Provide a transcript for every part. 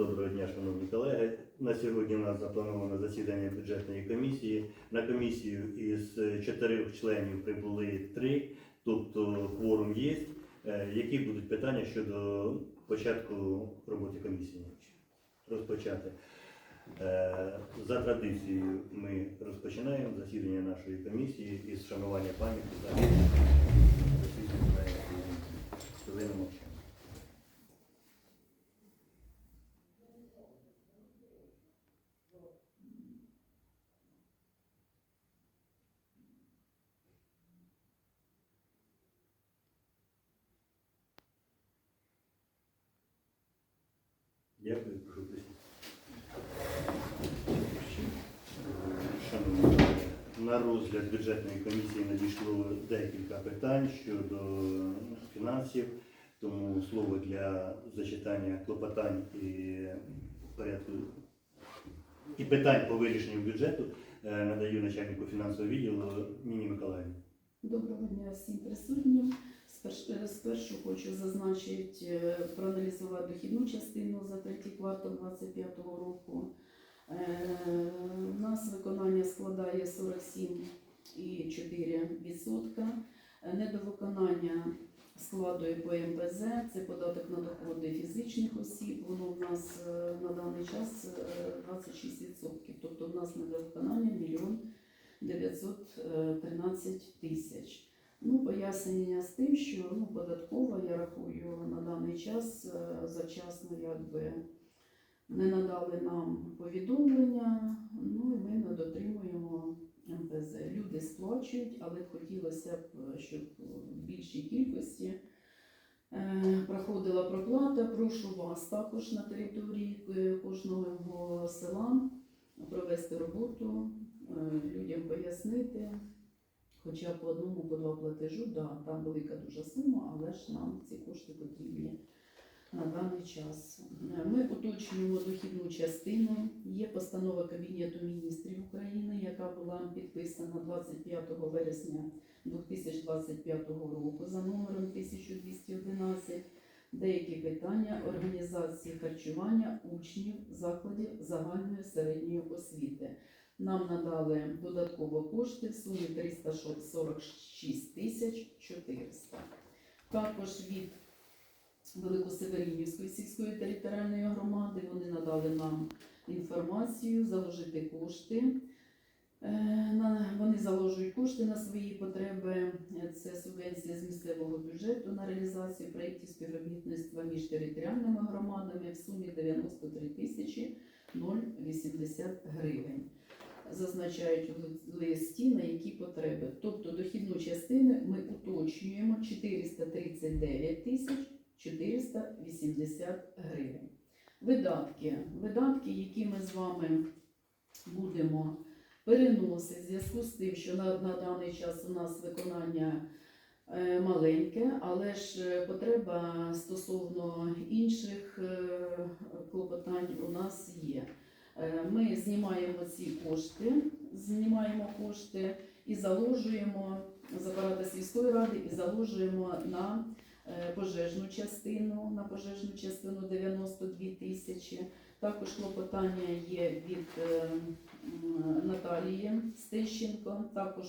Доброго дня, шановні колеги. На сьогодні у нас заплановано засідання бюджетної комісії. На комісію із чотирьох членів прибули три, тобто кворум є. Е, Які будуть питання щодо початку роботи комісії? Розпочати. Е, За традицією ми розпочинаємо засідання нашої комісії із шанування пам'яті загиблих засідання Дякую, прошу присісти. На розгляд бюджетної комісії надійшло декілька питань щодо фінансів, тому слово для зачитання клопотань і порядку і питань по вирішенню бюджету е, надаю начальнику фінансового відділу Ніні Миколаївні. Доброго дня всім присутнім. Спершу, спершу хочу зазначити, е, проаналізувати дохідну частину за третій квартал 2025 року. Е, У нас виконання складає 47,4%. Е, Недовиконання складує по МПЗ, це податок на доходи фізичних осіб. Воно в нас е, на даний час е, 26%. Тобто в нас недовиконання мільйон 913 тисяч. Ну, пояснення з тим, що ну, податкова, я рахую, на даний час е, завчасно якби не надали нам повідомлення, ну і ми не дотримуємо МПЗ. Люди сплачують, але хотілося б, щоб в більшій кількості е, проходила проплата. Прошу вас також на території е, кожного села провести роботу, людям пояснити. Хоча по одному, по два платежу, да, там велика дуже сума, але ж нам ці кошти потрібні на даний час. Ми уточнюємо дохідну частину. Є постанова Кабінету міністрів України, яка була підписана 25 вересня 2025 року за номером 1211. Деякі питання організації харчування учнів закладів загальної середньої освіти. Нам надали додатково кошти в сумі 346 тисяч 400. Також від Великосеверинівської сільської територіальної громади вони надали нам інформацію заложити кошти. Е, Вони заложують кошти на свої потреби. Це субвенція з місцевого бюджету на реалізацію проєктів співробітництва між територіальними громадами в сумі 93 тисячі 080 гривень. Зазначають у листі на які потреби. Тобто дохідну частину ми уточнюємо 439 тисяч 480 гривень. Видатки. Видатки, які ми з вами будемо переносити в зв'язку з тим, що на, на даний час у нас виконання е, маленьке, але ж е, потреба стосовно інших е, клопотань у нас є. Е, Ми знімаємо ці кошти, знімаємо кошти і заложуємо з апарата сільської ради і заложуємо на е, пожежну частину, на пожежну частину 92 тисячі. Також клопотання є від е, Наталії Стещенко. Також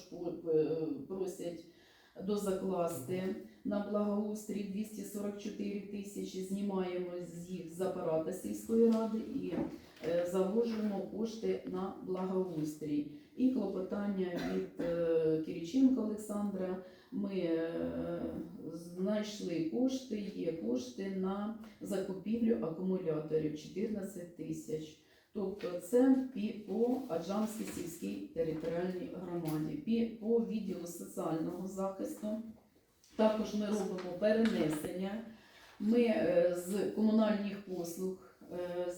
просять дозакласти на благоустрій 244 тисячі. Знімаємо з їх з апарата сільської ради і е, заложуємо кошти на благоустрій. І клопотання від е, Кириченка Олександра. Ми е, знайшли кошти, є кошти на закупівлю акумуляторів 14 тисяч. Тобто це по Аджамській сільській територіальній громаді, по відділу соціального захисту. Також ми робимо перенесення. Ми з комунальних послуг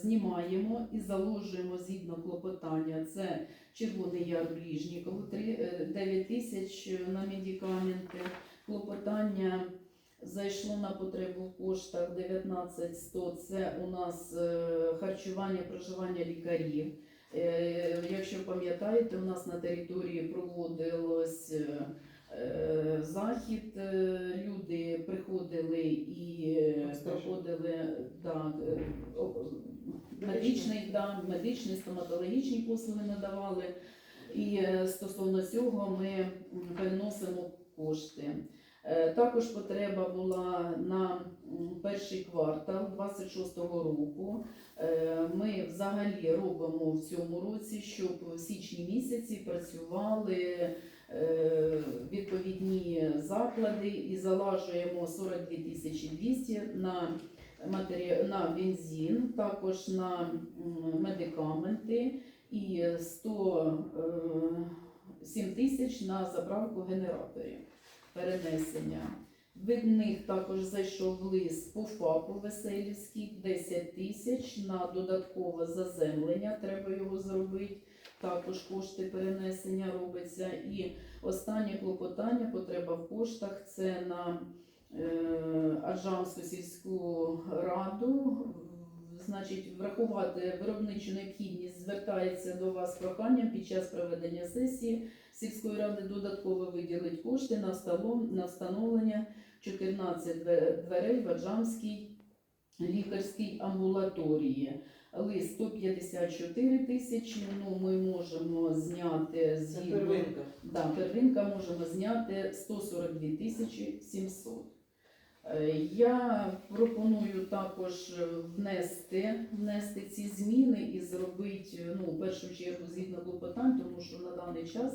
знімаємо і заложуємо згідно клопотання. Це Червоний Яр Ближніков, 9 тисяч на медикаменти. Клопотання зайшло на потребу в коштах 19 100. Це у нас е, харчування, проживання лікарів. Е, Якщо пам'ятаєте, у нас на території проводилось е, е, захід. е, Люди приходили і е, проходили да, е, медичний, да, медичні, стоматологічні послуги надавали. І е, стосовно цього ми переносимо кошти. Е, Також потреба була на перший квартал 26-го року. Е, Ми взагалі робимо в цьому році, щоб в січні місяці працювали е, відповідні заклади і залажуємо 42 тисячі 200 на матері... на бензин, також на медикаменти і 107 тисяч на заправку генераторів перенесення. Від них також зайшов лист по ФАПу Веселівський 10 тисяч на додаткове заземлення. Треба його зробити. Також кошти перенесення робиться. І останнє клопотання, потреба в коштах це на е, Аджамську сільську раду. Значить, врахувати виробничу необхідність звертається до вас проханням під час проведення сесії сільської ради додатково виділить кошти на на встановлення 14 дверей в Аджамській лікарській амбулаторії. Лист 154 тисячі. Ну, ми можемо зняти згідно. Да, первинка можемо зняти 142 тисячі 700. Е, Я пропоную також внести, внести ці зміни і зробити ну, в першу чергу згідно клопотань, тому що на даний час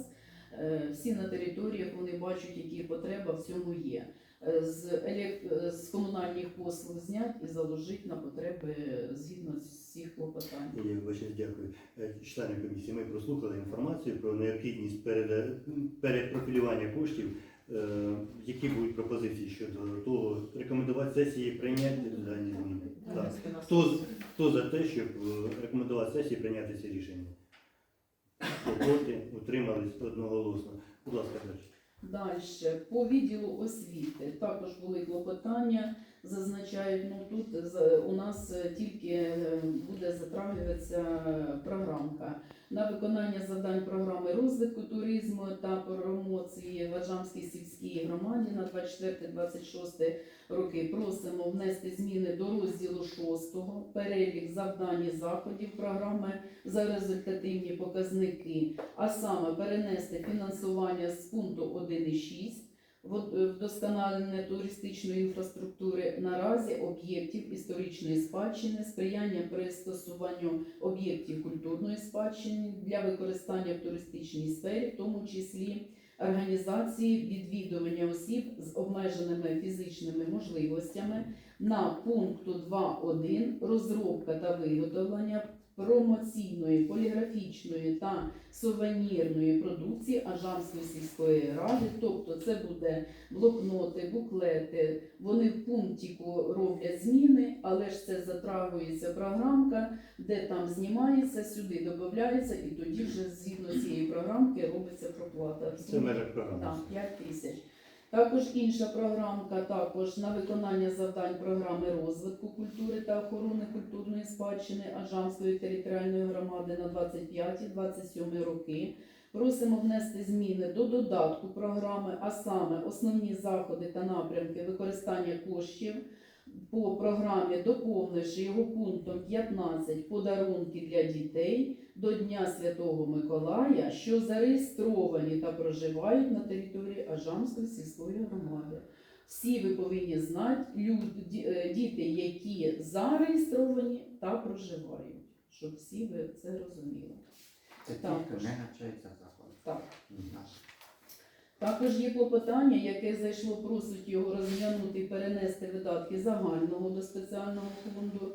е, всі на територіях вони бачать, які потреба в цьому є. Е, З, елек- з комунальних послуг зняти і заложити на потреби згідно з всіх клопотань. Я дякую. Е, Члени комісії, ми прослухали інформацію про необхідність переда- перепрофілювання коштів. Е, Які будуть пропозиції щодо того, рекомендувати сесії прийняти дані зміни? Так. Хто, хто за те, щоб е, рекомендувати сесії прийняти ці рішення? Хто проти? Утримались одноголосно. Будь ласка, далі. Далі по відділу освіти також були клопотання. Зазначають, ну тут у нас е, тільки е, буде затрагиватися програмка на виконання завдань програми розвитку туризму та промоції в Аджамській сільській громаді на 24-26 роки. Просимо внести зміни до розділу 6, перелік завдань і заходів програми за результативні показники а саме перенести фінансування з пункту 1.6 в- е, вдосконалення туристичної інфраструктури наразі об'єктів історичної спадщини, сприяння пристосуванню об'єктів культурної спадщини для використання в туристичній сфері, в тому числі організації відвідування осіб з обмеженими фізичними можливостями на пункту 2.1 розробка та виготовлення промоційної, поліграфічної та сувенірної продукції Ажамської сільської ради. Тобто це буде блокноти, буклети. Вони в пунктику роблять зміни, але ж це затрагується програмка, де там знімається, сюди додається, і тоді вже згідно цієї програмки робиться проплата. Це в межах програми. Так, 5 тисяч. Також інша програмка також на виконання завдань програми розвитку культури та охорони культурної спадщини Ажамської територіальної громади на 25-27 роки. Просимо внести зміни до додатку програми, а саме основні заходи та напрямки використання коштів по програмі, доповнивши його пунктом 15 подарунки для дітей до Дня Святого Миколая, що зареєстровані та проживають на території Ажамської сільської громади. Всі ви повинні знати люд- ді- е, діти, які зареєстровані та проживають, щоб всі ви це розуміли. Це ті, хто не навчається закладі. Так. Також є клопотання, яке зайшло, просить його розглянути і перенести видатки загального до спеціального фонду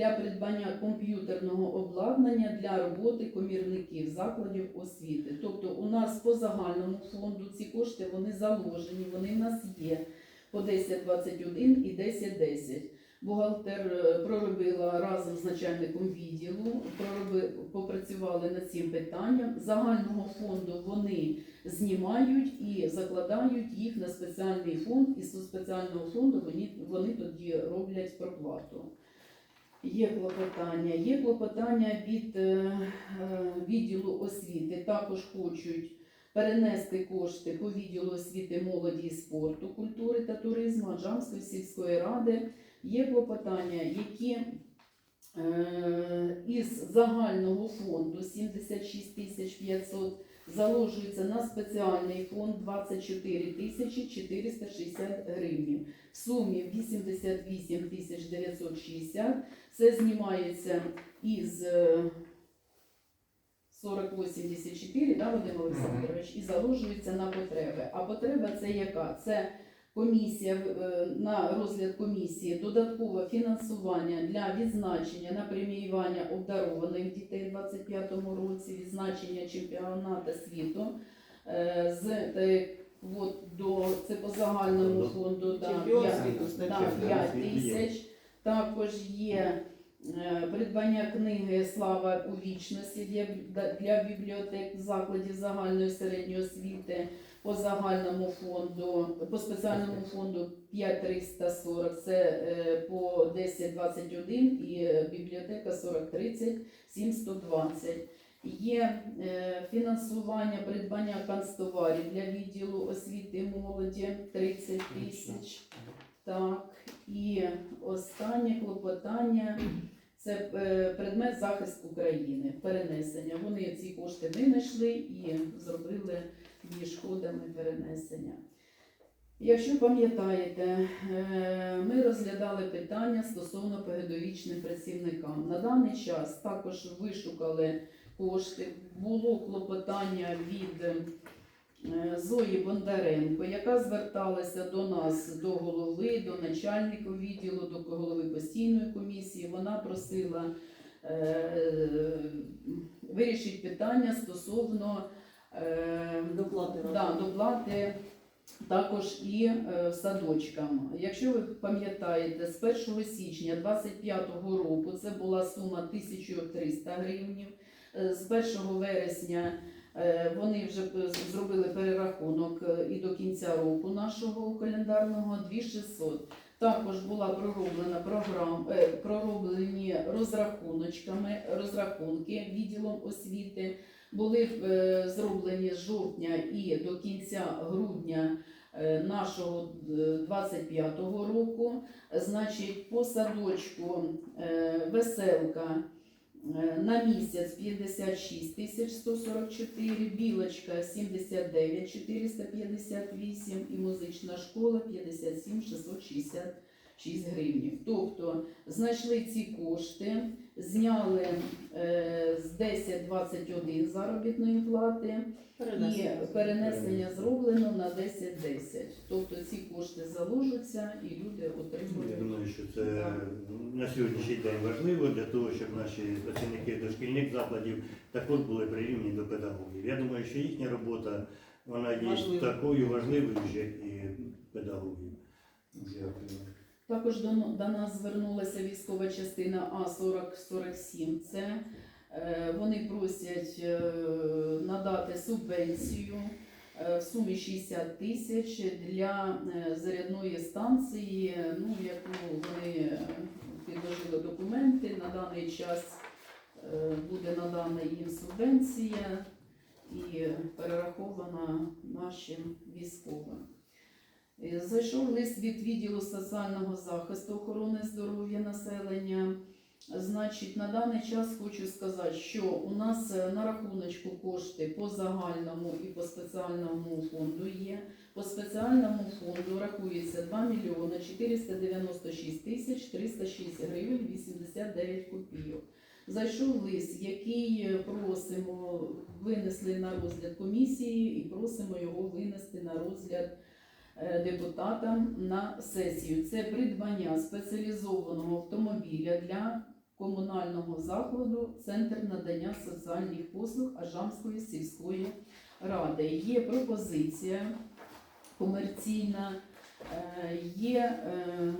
для придбання комп'ютерного обладнання для роботи комірників закладів освіти. Тобто у нас по загальному фонду ці кошти вони заложені, вони в нас є по 1021 і 1010. Бухгалтер е, проробила разом з начальником відділу, пророби, попрацювали над цим питанням. Загального фонду вони знімають і закладають їх на спеціальний фонд, і з спеціального фонду вони, вони тоді роблять проплату. Є клопотання. Є клопотання від е, е, відділу освіти. Також хочуть перенести кошти по відділу освіти, молоді і спорту, культури та туризму Аджамської сільської ради. Є клопотання, які Е, Із загального фонду 76 тисяч 500 заложується на спеціальний фонд 24 тисячі 460 гривень. В сумі 88 тисяч 960. Це знімається із е, 4084, да, Вадим Олександрович, і заложується на потреби. А потреба це яка? Це комісія е, на розгляд комісії, додаткове фінансування для відзначення на преміювання обдарованих дітей у 25-му році, відзначення чемпіонату світу е, з от, до це по загальному фонду да, Чемпіон п'ять- да, 5 тисяч. Також є е, придбання книги Слава у вічності для, для бібліотек закладів загальної середньої освіти по загальному фонду, по спеціальному фонду 5340, це е, по 1021 і е, бібліотека 4030 7120. Є е, фінансування придбання канцтоварів для відділу освіти молоді 30 тисяч. Так, і останнє клопотання це е, предмет захист України, перенесення. Вони ці кошти винайшли і зробили між шкодами перенесення. Якщо пам'ятаєте, е, ми розглядали питання стосовно педагогічним працівникам. На даний час також вишукали кошти. Було клопотання від е, Зої Бондаренко, яка зверталася до нас, до голови, до начальника відділу, до голови постійної комісії. Вона просила е, вирішити питання стосовно Доплати да, доплати також і е, садочкам. Якщо ви пам'ятаєте, з 1 січня 2025 року це була сума 1300 гривень. Е, З 1 вересня е, вони вже зробили перерахунок е, і до кінця року нашого календарного 2600. Також була пророблена програм, е, пророблені розрахуночками, розрахунки відділом освіти були е, зроблені з жовтня і до кінця грудня е, нашого е, 25-го року. Значить, по садочку е, веселка е, на місяць 56 тисяч 144, білочка 79 458 і музична школа 57 666 гривень. Тобто знайшли ці кошти, зняли е, з 10-21 заробітної плати і перенесення зроблено на 10-10. Тобто ці кошти заложаться і люди отримують. Я думаю, що це на сьогоднішній день важливо для того, щоб наші працівники дошкільних закладів також були прирівняні до педагогів. Я думаю, що їхня робота вона є Важлива. такою важливою, як і педагогів. Дякую. Також до, до нас звернулася військова частина А4047. Це е, вони просять е, надати субвенцію е, в сумі 60 тисяч для е, зарядної станції, ну, яку вони е, підложили документи. На даний час е, буде надана їм субвенція і перерахована нашим військовим. Е, Зайшов лист від відділу соціального захисту охорони здоров'я населення. Значить, на даний час хочу сказати, що у нас е, на рахуночку кошти по загальному і по спеціальному фонду є. По спеціальному фонду рахується 2 мільйони 496 тисяч 306 гривень 89 копійок. Зайшов лист, який е, просимо винесли на розгляд комісії і просимо його винести на розгляд депутатам на сесію. Це придбання спеціалізованого автомобіля для комунального закладу Центр надання соціальних послуг Ажамської сільської ради. Є пропозиція комерційна, е, є е,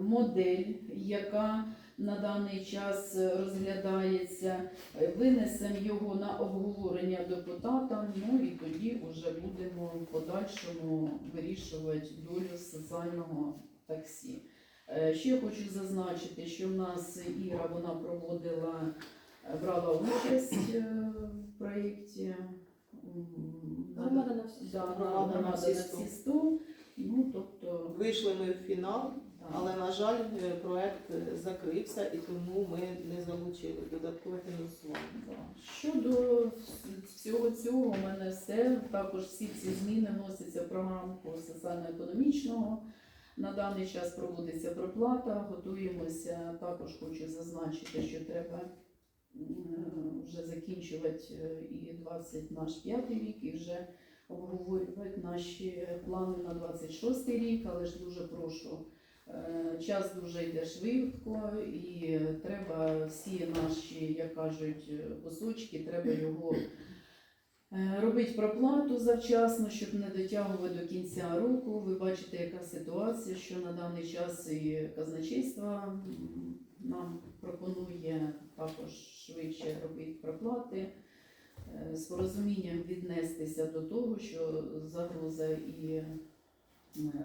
модель, яка на даний час розглядається. Е, Винесемо його на обговорення депутатам, ну і тоді вже будемо в подальшому вирішувати долю соціального таксі. Е, Ще хочу зазначити, що в нас Іра вона проводила, е, брала участь е, в проєкті. Громада на всі Да, сто. громада на всі 100. Ну, тобто, Вийшли ми в фінал. Але, на жаль, е, проект е, закрився і тому ми не залучили додаткове фінансування. Щодо всього цього, у мене все. Також всі ці зміни вносяться в програму соціально-економічного. На даний час проводиться проплата, готуємося. Також хочу зазначити, що треба вже закінчувати е, і 20 наш п'ятий рік, і вже обговорювати наші плани на 26 рік, але ж дуже прошу. Е, Час дуже йде швидко, і треба всі наші, як кажуть, кусочки, треба його е, робити проплату завчасно, щоб не дотягувати до кінця року. Ви бачите, яка ситуація, що на даний час і казначейство нам пропонує також швидше робити проплати. Е, З порозумінням віднестися до того, що загроза і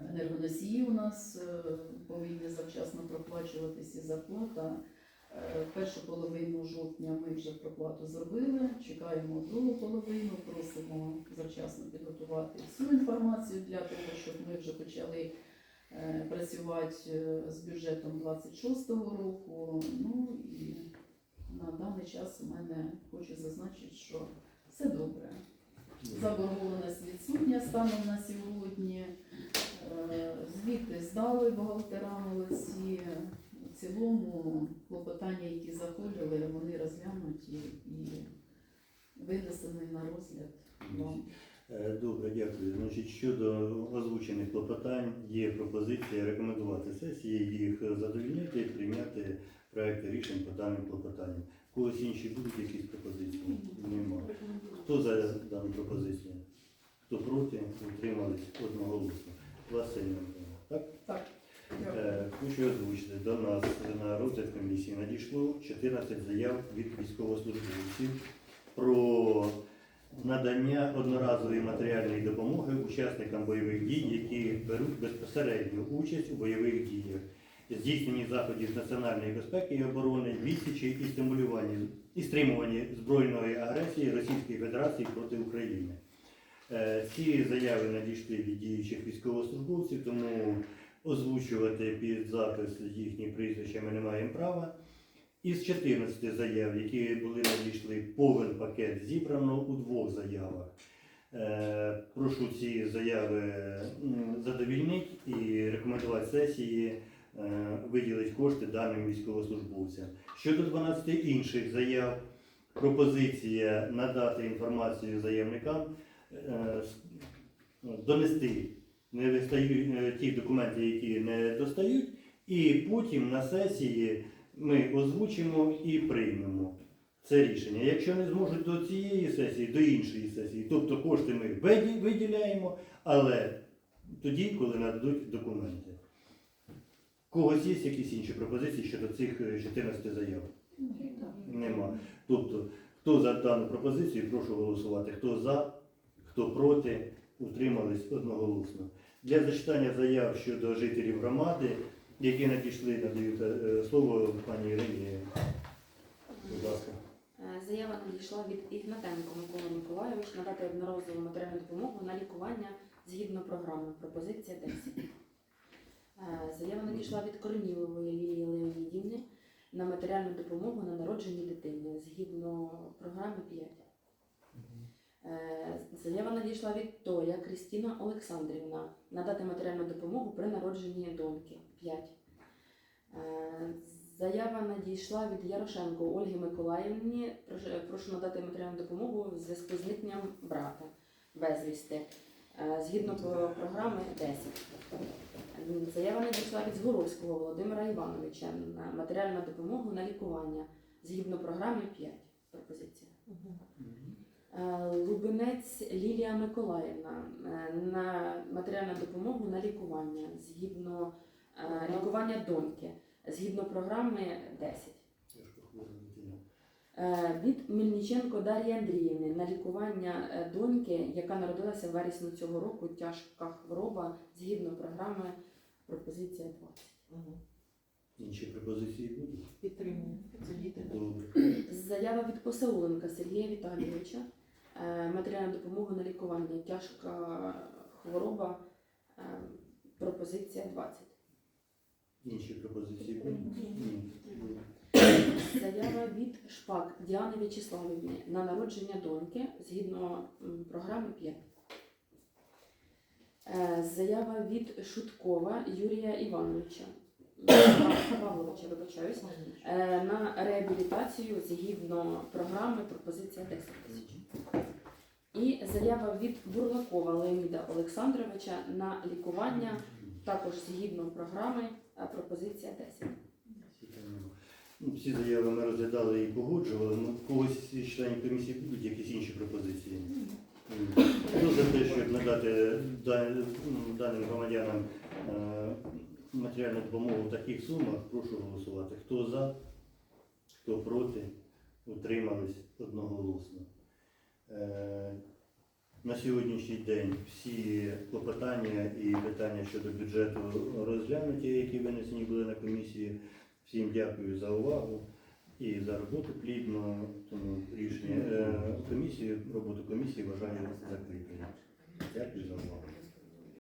енергоносії у нас е, повинні завчасно проплачуватися зарплата. Е, Першу половину жовтня ми вже проплату зробили. Чекаємо другу половину. Просимо завчасно підготувати всю інформацію для того, щоб ми вже почали е, працювати е, з бюджетом 26-го року. Ну і на даний час у мене хочу зазначити, що все добре. Заборгованість відсутня станом на сьогодні. Звіти здали бухгалтера молодці. В цілому клопотання, які заходили, вони розглянуті і винесені на розгляд вам. Е, Добре, дякую. Значить, щодо озвучених клопотань, є пропозиція рекомендувати сесії, їх задовільнити і прийняти проекти рішень по даним клопотанням. Когось інші будуть якісь пропозиції? Немає. Хто за дану пропозицію? Хто проти? Утримались одноголосно. Так? Так, Е, Хочу озвучити, до нас на розгляд комісії надійшло 14 заяв від військовослужбовців про надання одноразової матеріальної допомоги учасникам бойових дій, які беруть безпосередню участь у бойових діях, здійсненні заходів з національної безпеки і оборони, відсічі і стимулюванні і стримуванні збройної агресії Російської Федерації проти України. Е, Ці заяви надійшли від діючих військовослужбовців, тому озвучувати під запис їхні прізвища ми не маємо права. Із 14 заяв, які були надійшли, повен пакет зібрано у двох заявах. Е, Прошу ці заяви задовільнити і рекомендувати сесії е, виділити кошти даним військовослужбовцям. Щодо 12 інших заяв, пропозиція надати інформацію заявникам, донести не вистають е, ті документи, які не достають, і потім на сесії ми озвучимо і приймемо це рішення. Якщо не зможуть до цієї сесії, до іншої сесії, тобто кошти ми виділяємо, але тоді, коли нададуть документи. У Когось є якісь інші пропозиції щодо цих е, 14 заяв? Нема. Тобто, хто за дану пропозицію, прошу голосувати. Хто за, хто проти, утримались одноголосно. Для зачитання заяв щодо жителів громади, які надійшли, надаю е, слово пані Ірині. Будь ласка. Е, Заява надійшла від Ігнатенко Микола Миколайович надати одноразову матеріальну допомогу на лікування згідно програми. Пропозиція 10. Е, Заява надійшла від Корнілової Лілії Леонідівни на матеріальну допомогу на народженні дитини згідно програми 5. Е, Заява надійшла від Тоя Крістіна Олександрівна надати матеріальну допомогу при народженні доньки 5. Е, Заява надійшла від Ярошенко Ольги Миколаївні. Прошу- Прошу надати матеріальну допомогу в зв'язку з зникненням брата безвісти. Е, Згідно програми 10. Е, Заява надійшла від Згоровського Володимира Івановича на матеріальну допомогу на лікування згідно програми 5. Пропозиція. Е, Лубинець Лілія Миколаївна е, на матеріальну допомогу на лікування згідно е, лікування доньки згідно програми 10. Е, Від Мельниченко Дар'ї Андріївни на лікування доньки, яка народилася в вересні цього року, тяжка хвороба згідно програми пропозиція 20. Інші пропозиції будуть? Підтримую. Це діти. Добре. Заява від Посауленка Сергія Віталійовича. Е, Матеріальну допомогу на лікування тяжка хвороба. е, Пропозиція 20. Інші пропозиції були? Ні. Заява від Шпак Діани В'ячеславівни на народження доньки згідно програми 5. Е, Заява від Шуткова Юрія Івановича. Павловича, вибачаюсь. На реабілітацію згідно програми пропозиція 10 тисяч. І заява від Бурлакова Леоніда Олександровича на лікування також згідно програми е, пропозиція 10. Ну, Всі заяви ми розглядали і погоджували. Ну, в когось із членів комісії будуть якісь інші пропозиції. Хто за те, щоб надати даним громадянам е, матеріальну допомогу в таких сумах, прошу голосувати. Хто за, хто проти, утримались одноголосно. Е, На сьогоднішній день всі клопотання і питання щодо бюджету розглянуті, які винесені були на комісії. Всім дякую за увагу і за роботу плідно. Тому рішення е, комісії, роботу комісії вважаю закритою. Дякую за увагу.